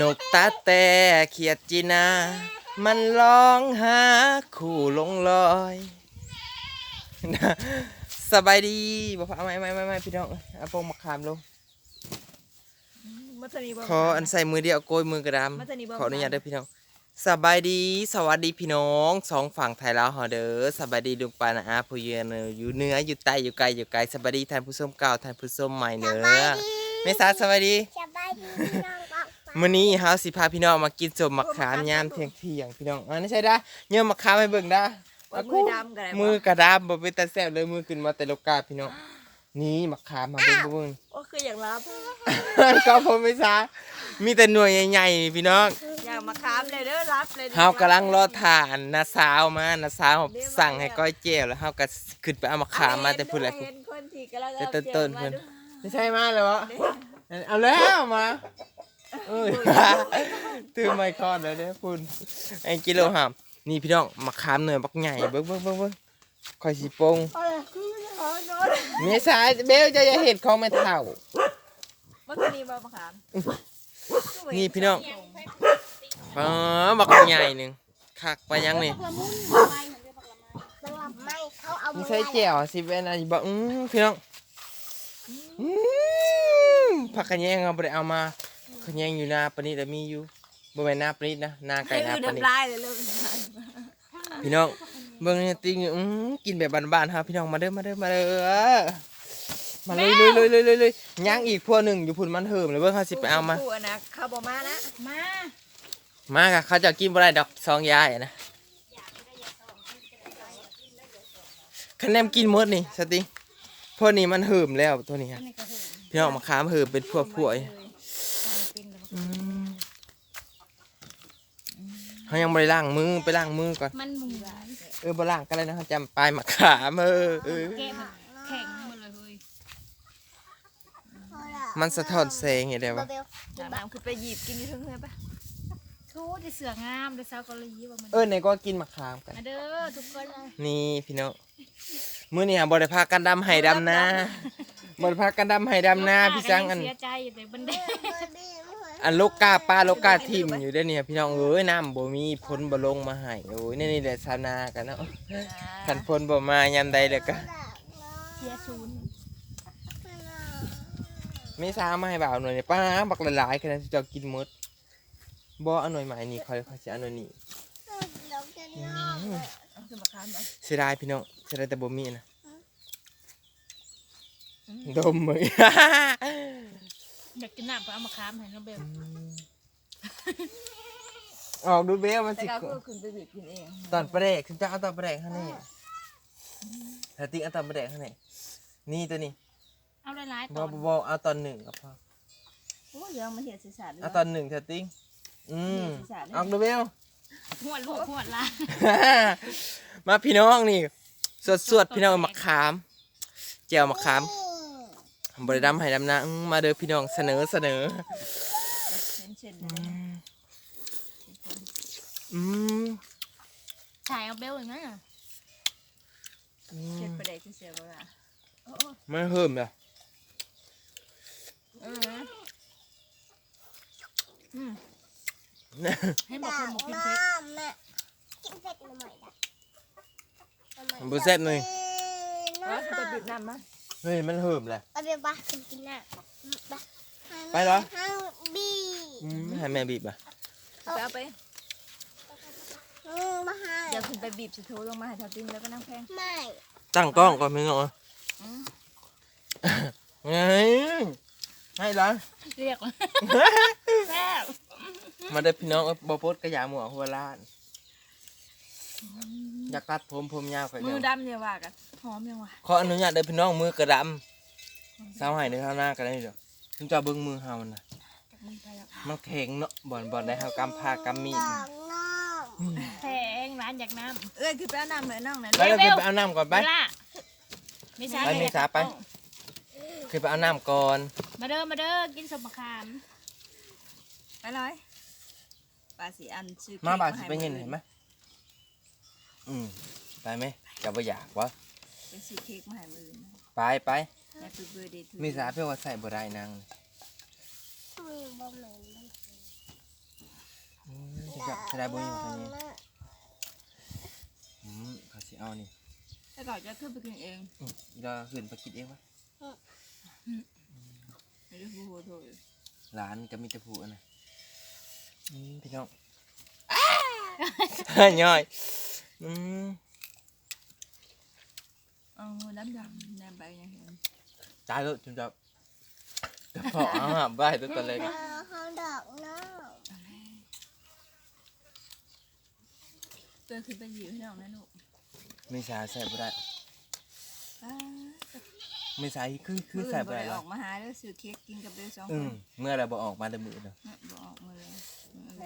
นกตาแต่เขียดจีนา มันร้องหาคู่ลงลอยสบายดีบอกเอาไม่ไม่ไม่ไม่พี่น้องเอาโปงมะขามลงมัทนีบ่ขออันใส่มือเดียวโกยมือกระดมันจะหนีบ่ำขออนุญาตเด้อพี่น้องสบายดี สวัสดีพี่น้องสองฝั่งไทยลาวเฮาเด้อสบายดีลุงปานะอาผู้เยือนอยู่เหนืออยู่ใต้อยู่ไกลอยู่ไกลสบายดีท่านผู้ชมเก่าท่านผู้ชมใหม่เด้อ เมษาสวัสดีสบายดีพี่น้องบอกมื้อนี้เฮาสิพาพี่น้องมากินสมมะขามยามเที่ยงเที่ยงๆพี่น้องอันนี้ใช่ได้เยี่ยมมะขามให้เบิ่งได้ว่ามือดำกันได้บ่มือกระดาบบ่เป็นตาแซ่บเลยมือขึ้นมาแต่โลกาพี่น้องนี่มะขามมาเบิ่งเบิ่งโอ้คืออย่างรับก็ผมไม่ซามีแต่หน่วยใหญ่ๆพี่น้องอยากมาค้ามเลยเด้อรับเลยเฮากำลังรอทานนาสาวมานาสาวสั่งให้ก้อยเจียวแล้วเฮาก็ขึ้นไปเอามะขามมาแต่พูดอะไรเห็นคนที่กำลังแต่เอาต้นๆเจีเพิ่ยนวมาดู ไม่ใช่มาเลยวะเอาแล้วมาเอ้ยถือไมค์คอนแล้วเด้อคุณไอ้กิโลหามนี่พี่น้องมะขามหน่วยบักใหญ่เบิ่งเบิ่งเบิ่งเบิ่งคอยสิโปงเอาเลยคือเอาโน้ตเมียสายเบลจะอย่าเห็นของแม่เฒ่ามัทนีบ่มาค้ามนี่พี่น้องอ๋อบักใหญ่หนึงคักไปยังนี่บังลำไม่เขาเอานี่ใส่แจ่วสิเป็นอะไรบ่อือพี่น้องอืม ผักกระแยงเอาบ่ได้เอามาขะแยงอยู่นาปานนี้แต่มีอยู่บ่แม่นนาปานนี้นะนาไก่ให้นาดูปานนี้น้ำลายเลยเริ่มพี่น้องเบิ่งนี่ติงอืมกินแบบบ้านๆครับพี่น้องมาเด้อมาเด้อมาเด้อมาเลยเลยเลยเลยเลยเลยย่างอีกพวกหนึ่งอยู่พุ่นมันเหิมเลยเบิ่งเขาสิไปเอามาคู่นะเข้าบ่มานะมามากะเขาจะกินบ่ได้ดอกซองยายอะนะคะแนนกินหมดนี่สติง พวกนี้มันเหิมแล้วตัวนี้ฮะพี่น้องมาค้ามเหิมเป็นพวกพวกอืมเขายังไม่ได้ล้างมือไปล้างมือก่อนมันเหมือนเออบ่ล้างกันเลยนะเขาจำปลายมาขามเออเออ แก้มันแข็งหมดเลยเฮ้ยมันสะท้อนแสงอย่างเดียวบวะเบลน้ำคือไปหยิบกินอยู่เทั้งเฮือปะทูได้เสืองามได้สาวเกาหลีว่ามันเออไหนก็กินมะขามกัน มาเด้อทุกคนเลยนี่พี่น้อง มื้อนี้หาบ่ได้พากันดำไห้ดำนาบ่ได้พากันดำไห้ดำนาพี่จังอัน เสียใจอยู่แต่บันไดอันโลกาป้าโลกาทิมอยู่เด้อเนี่ยพี่น้องเอ้ยน้ำบ่มีฝนบ่ลงมาให้โอ้ยนี่นี่แหละชาวนากันเนาะคันฝนบ่มายามใดแล้วก็เสียศูนย์มีสามาให้บ่าวหน่อยนี่ป้าบักหลายๆขนาดที่เจะกินหมดบ่เอาหน่อยใหม่นี่ค่อยค่อยสิเอาหน่อยนี่ เอาคือมาค้ามเนาะเสียดายพี่น้องเสียดายแต่บ่มีนะดมมืออยากกินน้ำก็เอามาค้ามให้น้องเบลออกดูเบลมันแต่สิก็คือคุณไปหยิบกินเองตอนประเดกฉันจะเอาตอนประเดกข้างในถ้าติ๊กเอาตอนประเดกข้างในนี่ตัวนี้เอาหลายๆบตออนบอเอาตอนหนึ่งก็พอโอ้ยยังมาเห็ดศีรษะเลยเอาตอนหนึ่งเธอติ๊กอืมออกดูเบล หัวลูกหัวหลานมาพี่น้องนี่ สวดสวดๆพี่น้องมะขามแจวมะขามบริดำให้ดำนะอื้อมาเด้อพี่น้องเสนอเสนอเช่นอืมถ่ายเอาเบลอย่างนั้นอะอืๆเช่นมประเดี๋ยวเสียเวลาไม่เพิ่มเลยเอออืม ให้บอกคนบอกกินเค้กแม่กินเผ็ดหน่อยนะบุเซ็ตเลยว่าจะไปบีบน้ำมาเฮ้ยมันเพิ่มเลยเอาไปปะกินกินน่ะปะไปเหรอห้างบีอืมให้แม่บีบอะไปเอาไปอืมมาให้เดี๋ยวคุณไปบีบสะโทลงมาให้ทับทิมแล้วก็นั่งแพงไม่ตั้งกล้องก่อนพี่น้องอืมไงให้ร้านเรียกว่าแซ่บ มาได้อพี่น้องบอปดกระยาหมัวหัวล้าน อยากตัดผมผมยาวไปมืเดียอวดำเนี่ยว่ากันหอมยังวะขออนุญาตเด้อพี่น้องมือกระดำสาวให้เด้อข้างหน้ากันได้เด้อถึงจะเบิ่งมือเฮานะจากมึงไปแล้วมันแข็งเนาะบ่อนบ่อนได้เฮากำพากำมีดสองน้องแพงร้านอยากน้ำ เอ้ยคือไปเอาน้ำเลยน้องนะไปแล้วคือไปเอาน้ำก่อนไปเวลาไม่ใช่ไปเมษาไป คือไปเอาน้ำก่อน มาเด้อมาเด้อกินสมมะขามไปเลย ปลาสีอันชื่อมาบาดสิไปเงินเห็นไหมอืมไปไหมจะบ่อยากวะเป็นสีเค้กมาให้มือไปไปแฮปปี้เบิร์ดเดย์ทูมีสาเพื่อว่าใส่บ่ได้นางบ่เหม็นอืมจะจับจะได้บ่อยู่ทางนี้อืมเขาสิเอานี่ถ้าก่อนจะขึ้นไปกินเองอืมอีดาขึ้นไปคิดเองวะไม่ได้พูดโทษหลานก็มีแต่ผู้อันนะอืม พี่น้องย่อยอืมเอาน้ำดำแนมไปยังเห็นตายแล้วจุ๊บจับกระเพาะอาหารบ้าตัวตัวเล็กเออเขาดอกเนาะเพื่อขึ้นไปหยิบให้น้องนะลูกไม่สาใส่บ่ได้อ้า ไม่สาคือคือใส่บ่ได้อหรออกมาหาแล้วซื้อเค้กกินกับเบลสองคอืนมเมื่อเราบ่ออกมาเดมือเนาะบอกออกมาเลย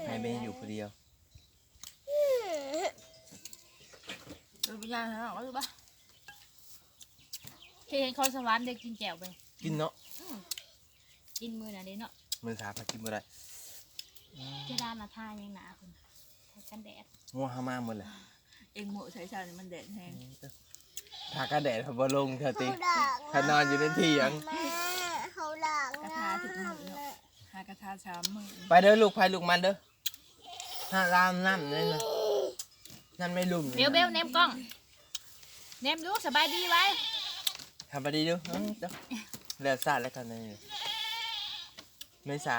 ให้แม่อยู่คนเดียวเออไปย่างให้น้องรู้ปะเคยเห็นคอนสวรรค์เด็กกินแจ่วไป กินเนาะกินมือน่ะเด้เนาะมือสาผักกินบ่ได้อืมเจดานมาทายังหนาคุณทากันแดดง่วงหามาหมดเลยเองหมูใส่ชาเนี่ยมันแดดแห้ง ถ้ากระแดดพอบ่ลงเธอติเขาดอกถ้านอนอยู่ในเถียงแม่เขาดอกกระทาถึงหมูเนาะหากระทาสามมือไปเด้อลูกไปลูกมันเด้อถ้ารามน้ำนี่นะนั่นไม่ลุ่มเบลเบลเนมกล้องเนมดูสบายดีไว้ทำไปดีดูอื้อเจ้าเหลือสาดแล้วกันนี่ไม่สา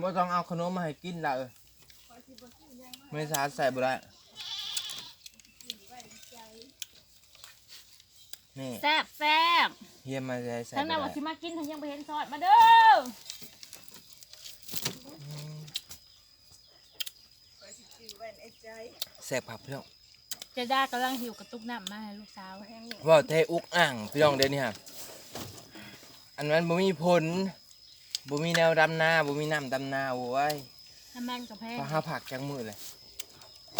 บ่ต้องเอาขนมมาให้กินละเออ ไม่สาใส่บ่ได้นี่แซ่บแซ่บเฮียมาใส่ใส่ทั้งบ่นั้นว่าได้สิมากินทั้งยังไปเห็นซอดมาเด้อแซ่บผักพี่น้องเจดากำลังหิวกระตุกน้ำมาให้ลูกสาวว่าเทอุกอ่างพี่น้องเดี๋ยวนี้ครับอันนั้นบ่มีผลบ่มีแนวดำนาบ่มีน้ำดำนาโอ้ย น้ำมันกับแพงพอหาผักจังมือเลย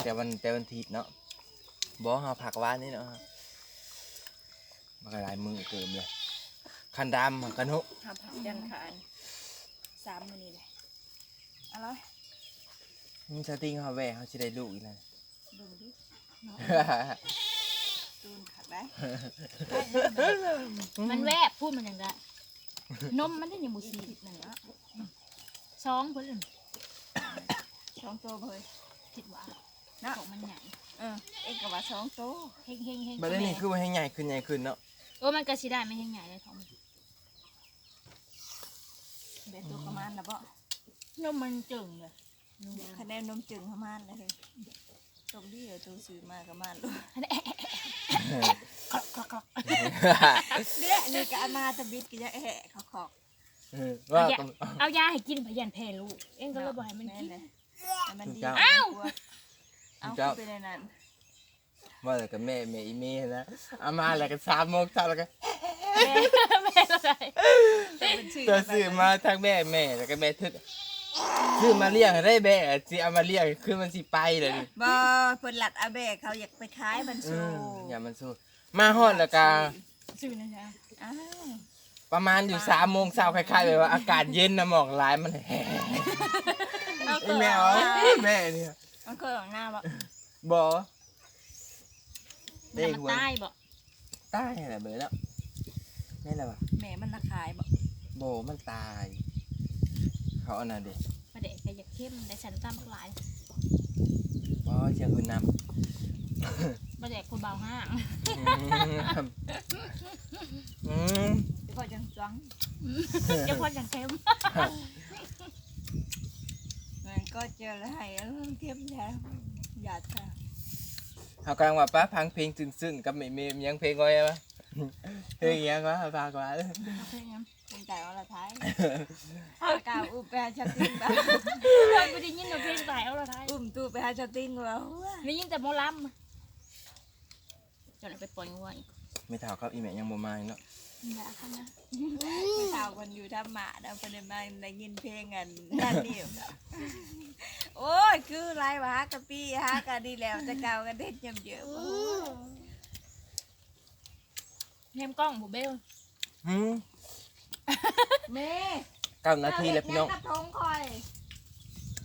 แต่วันแต่วันอาทิตย์เนาะบ่หาผักหวานนี่เนาะมันก็หลายมือเกินเลยคันดำมันกันหุทำผักยันขานสามมือนี่เลยอร่อยมีสติงเขาแหวะเขาสิได้ลูกอีกแล้ว ดูดิตูนขัดได้มันแวบพูดมันอย่างไรนมมันได้ยังบุสีผิดหนึ่งละสองเพิ่น สองตัวเลยคิดว่าเนาะของมันใหญ่เออเอ็งกับว่าสองตัวเฮงเฮงเฮงบัดนี้คือว่าให้ใหญ่ขึ้นใหญ่ขึ้นเนาะโอ้มันก็สิได้ไม่เฮงใหญ่เลยท้องเบ็ดตัวประมาณนะบ่นมมันจึงเลยคะแนนนมจึงประมาณเลยเลยตรงที่เดี๋ยวตัวซื้อมากับมันลูกคลักคลักคลักเดี๋ยวนี่ก็เอามาตะบิดก็จะแหะเขาขอกเออว่าเอายาก็เอายาให้กินพยันแพ้ลูกเอ็งก็เลยบอกให้มันแม่กิน เลยให้มันดีอ้าวเอาเข้าไปในนั้นว่าแต่กับแม่แม่อีเมนะเอามาแล้วก็สามโมงเช้าแล้วก็แม่แม่อะไรเป็นชื่อตัวซื้อมาทั้งแม่แม่แล้วก็แม่ทึกซื้อมาเลี้ยงให้ได้แม่สิเอามาเลี้ยงคือมันสิไปเลยนี่บ่เพิ่นหลัดอาเบะเขาอยากไปขายมันอืสู้มอย่ามันสู้มาฮอดแล้วก็ชื่อนะจ๊ะอ้าวประมาณอยู่สามโมงเช้าคล้ายๆแบบว่าอากาศเย็นนะหมอกหลายมันแห้งเอาไอ้ตัวแม่ออ๋ออกหน้าแม่เนี่ยมันเคยออกหน้าบ่บ่มันมันตายบ่ตายอะไรเบอแล้วนี่แหละวะแม่มันราคายบ่โบมันตาย เขาเอาน่ะเด็กประเด็กก็อยากเข้มแต่ฉันตามหลายบ่เชียงอื่นนประเด็กคนเบาห้างำอืม เดี๋ยวพอจังจังจะพออย่างเข้มมัน ก็เจอแล้วให้เออเข้มแท้หยาดค่ะเขากำลังว่าป้าพังเพลงซึ้งๆกับแม่เมมยังเพลงไว้ปะเพลงยังวะฟังว่าโอเคงั้นเป็นแต่ว่าละท้ายอากาวอุ้มไปหาชาติ้งบ่เราไม่ได้ยินเราเพลงสายเอาละท้ายอุ้มตู้ไปหาชาติ้งว่าได้ยินแต่หมอลำจนเอาไปปล่อยงัวอีก ไม่ถามครับอีแม่ยังบ่มาอีกเนาะอย่าค่ะนะผู้สาวคนอยู่ทำหมาแล้วคนมาได้ยินเพลงกันนั่นนี่โอ้ยคือไรวะกะปี้ฮะกันดีแล้วจะเก่ากันเด็ดยำเยอะอืมเนมกล้องบุเบลหืมแม่เก้านาทีแล้วพี่น้องกระทงคอย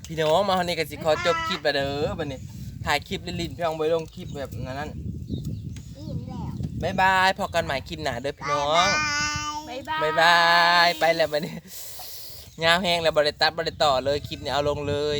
พี่น้องมาวันนี้ก็สิขอจบคลิปแล้วเด้อบัดนี้ถ่ายคลิปลิ้นๆพี่น้องไปลงคลิปแบบนั้นอิ่มแล้ว บ๊ายบายพอกันใหม่คลิปหน้าเด้อพี่น้องบ๊ายบายบ๊ายบายไปแล้วบัดนี้ยาวแห้งแล้วบริตัดบริต่อเลยคลิปนี้เอาลงเลย